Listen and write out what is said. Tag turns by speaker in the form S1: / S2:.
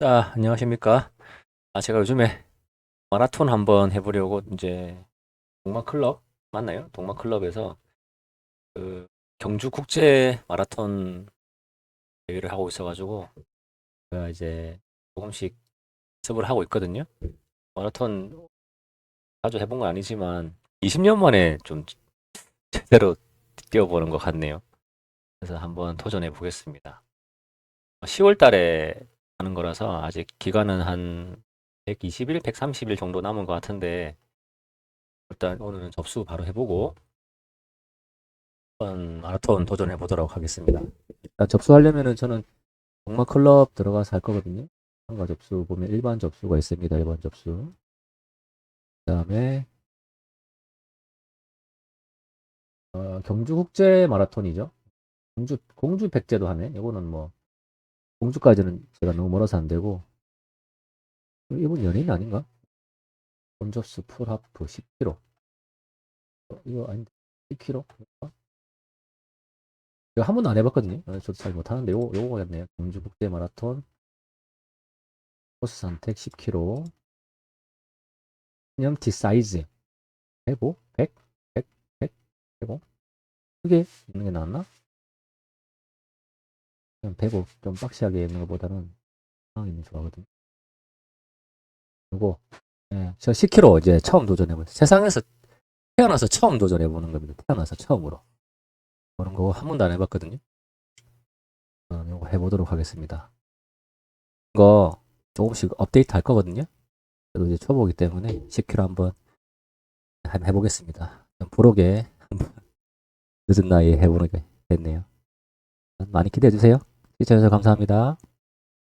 S1: 아, 안녕하십니까. 아, 제가 요즘에 마라톤 한번 해보려고 이제 동마클럽 맞나요? 동마클럽에서 그 경주 국제 마라톤 대회를 하고 있어가지고 제가 이제 조금씩 연습을 하고 있거든요. 마라톤 자주 해본 건 아니지만 20년 만에 좀 제대로 뛰어보는 것 같네요. 그래서 한번 도전해 보겠습니다. 10월 달에 하는 거라서 아직 기간은 한 120일, 130일 정도 남은 것 같은데 일단 오늘은 접수 바로 해보고 한번 마라톤 도전해 보도록 하겠습니다. 일단 접수하려면은 저는 동마 클럽 들어가서 할 거거든요. 참가 접수 보면 일반 접수가 있습니다. 일반 접수. 그다음에 어, 경주 국제 마라톤이죠. 공주 공주 백제도 하네. 이거는 뭐 공주까지는 제가 너무 멀어서 안 되고 이분 연예인 아닌가? 본접수 풀하프 10km 어, 이거 아닌데 10km? 이거 한 번도 안 해봤거든요. 어, 저도 잘 못하는데 요거 요거겠네요. 경주 국제 마라톤 코스 선택 10km 기념티 사이즈 105, 100, 100, 100, 105 크게 있는 게 낫나? 그냥 105, 좀 빡시하게 있는 것보다는 상황이 있는 게 좋아하거든요. 요거, 예, 저 10km 이제 처음 도전해보요 세상에서 태어나서 처음 도전해보는 겁니다. 태어나서 처음으로. 그런 거 한 번도 안 해봤거든요. 어, 요거 해보도록 하겠습니다. 이거 조금씩 업데이트 할 거거든요. 저도 이제 초보기 때문에 10km 한번 해보겠습니다. 좀 부록에 한번 늦은 나이에 해보는 게 됐네요. 많이 기대해 주세요. 시청해주셔서 감사합니다.